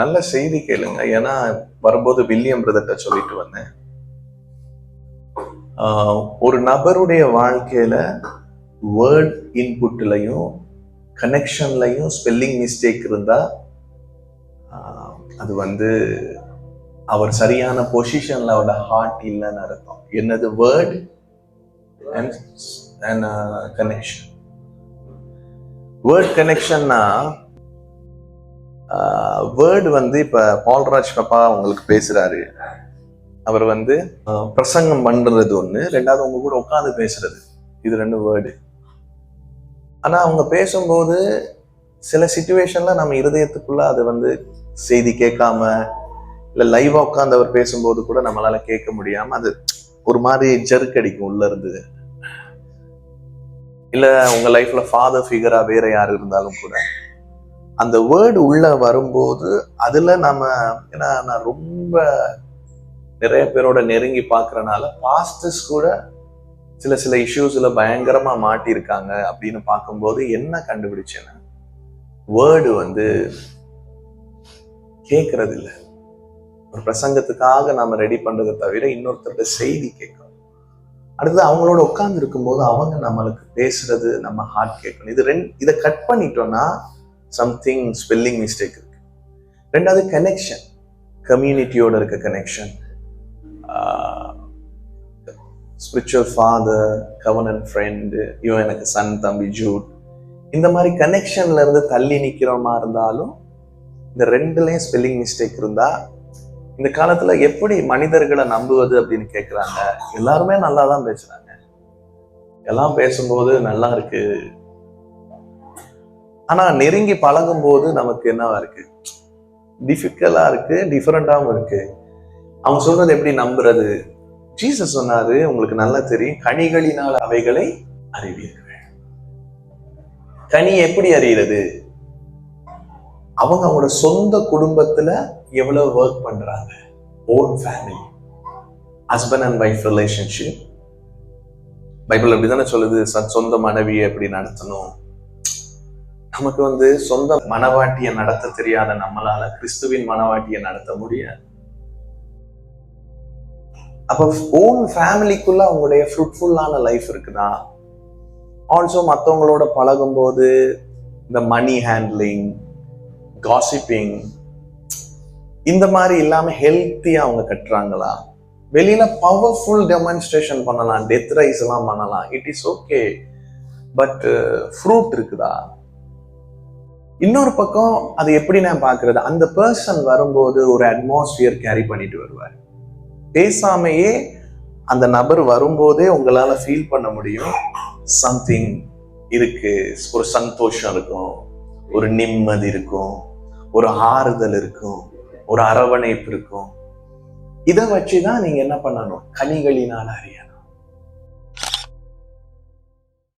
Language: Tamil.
நல்ல செய்தி கேளுங்க. ஏன்னா வரும்போது வில்லியம் பிரதர்கிட்ட சொல்லிட்டு வந்தேன். ஒரு நபருடைய வாழ்க்கையில வேர்ட் இன்புட்லையும் கனெக்ஷன்லையும் ஸ்பெல்லிங் மிஸ்டேக் இருந்தா அது வந்து அவர் சரியான பொசிஷன்ல அவரோட ஹார்ட் இல்லைன்னு அர்த்தம். என்னது word and and connection word கனெக்ஷன்னா word வந்து இப்போ பால்ராஜ் பாப்பா உங்களுக்கு பேசுகிறாரு அவர் வந்து பிரசங்கம் பண்ணுறது ஒன்று ரெண்டாவது உங்க கூட உட்காந்து பேசுறது. இது ரெண்டு வேர்டு ஆனால் அவங்க பேசும்போது சில சுச்சுவேஷன்ல நம்ம இருதயத்துக்குள்ள அது வந்து செய்தி கேட்காம இல்லை லைவாக உட்காந்து அவர் பேசும்போது கூட நம்மளால கேட்க முடியாம அது ஒரு மாதிரி ஜெர்க் அடிக்கும் உள்ள இருந்து. இல்லை உங்க லைஃப்ல ஃபாதர் ஃபிகரா வேற யார் இருந்தாலும் கூட. அந்த வேர்டு உள்ளே வரும்போது அதில் நம்ம ஏன்னா நான் ரொம்ப நிறைய பேரோட நெருங்கி பார்க்குறனால பாஸ்டர்ஸ் கூட சில சில இஷ்யூஸில் பயங்கரமாக மாட்டியிருக்காங்க அப்படின்னு பார்க்கும்போது என்ன கண்டுபிடிச்சேன்னா வேர்டு வந்து கேட்கறது இல்லை ஒரு பிரசங்கத்துக்காக நம்ம ரெடி பண்ணுறதை தவிர இன்னொருத்தர்கிட்ட செய்தி கேட்கணும் அடுத்தது அவங்களோட உட்கார்ந்து இருக்கும்போது அவங்க நம்மளுக்கு பேசுறது நம்ம ஹார்ட் கேட்கணும். இது ரெண்டு இதை கட் பண்ணிட்டோம்னா சம்திங் ஸ்பெல்லிங் மிஸ்டேக் இருக்கு. ரெண்டாவது கனெக்ஷன் கம்யூனிட்டியோட இருக்க கனெக்ஷன் ஸ்பிரிச்சுவல் ஃபாதர் கவர்னன் ஃப்ரெண்டு இவன் எனக்கு சன் தம்பி ஜூட் இந்த மாதிரி கனெக்ஷன்ல இருந்து தள்ளி நிற்கிறோமா இருந்தாலும் இந்த ரெண்டுலேயும் ஸ்பெல்லிங் மிஸ்டேக் இருந்தா இந்த காலத்துல எப்படி மனிதர்களை நம்புவது அப்படின்னு கேட்குறாங்க எல்லாருமே நல்லா தான் பேசுறாங்க. எல்லாம் பேசும்போது நல்லா இருக்கு ஆனா நெருங்கி பழகும் போது நமக்கு என்னவா இருக்கு? டிஃபிகல்ட்டா இருக்கு டிஃபரெண்டாகவும் இருக்கு. அவங்க சொல்றது எப்படி நம்புறது? ஜீசஸ் சொன்னாரு உங்களுக்கு நல்லா தெரியும். கனிகளினால் அவைகளை அறிவீர்கள். கனி எப்படி அறிகிறது? அவங்க அவங்களோட சொந்த குடும்பத்துல எவ்வளவு ஒர்க் பண்றாங்க? Own family husband and wife relationship Bible அப்படிதானே சொல்லுது? சொந்த மனைவியை எப்படி நடத்தணும்? நமக்கு வந்து சொந்த மனவாட்டியை நடத்த தெரியாத நம்மளால கிறிஸ்துவின் மனவாட்டியை நடத்த முடியாது. அப்ப ஓன் ஃபேமிலிக்குள்ள அவங்களுடைய ஃப்ரூட்ஃபுல்லான லைஃப் இருக்குதா? ஆல்சோ மற்றவங்களோட பழகும்போது இந்த மணி ஹேண்ட்லிங் காசிப்பிங் இந்த மாதிரி இல்லாம ஹெல்த்தியா அவங்க கட்டுறாங்களா? வெளியில பவர்ஃபுல் டெமான்ஸ்ட்ரேஷன் பண்ணலாம் டெத் ரைஸ் எல்லாம் பண்ணலாம் it is okay but fruit இருக்குதா? இன்னொரு பக்கம் அது எப்படி நான் பார்க்கறது? அந்த பர்சன் வரும்போது ஒரு அட்மாஸ்பியர் கேரி பண்ணிட்டு வருவார். பேசாமையே அந்த நபர் வரும்போதே உங்களால் ஃபீல் பண்ண முடியும். சம்திங் இருக்கு. ஒரு சந்தோஷம் இருக்கும். ஒரு நிம்மதி இருக்கும். ஒரு ஆறுதல் இருக்கும். ஒரு அரவணைப்பு இருக்கும். இதை வச்சு தான் நீங்க என்ன பண்ணணும்? கனிகளினால் அறியணும்.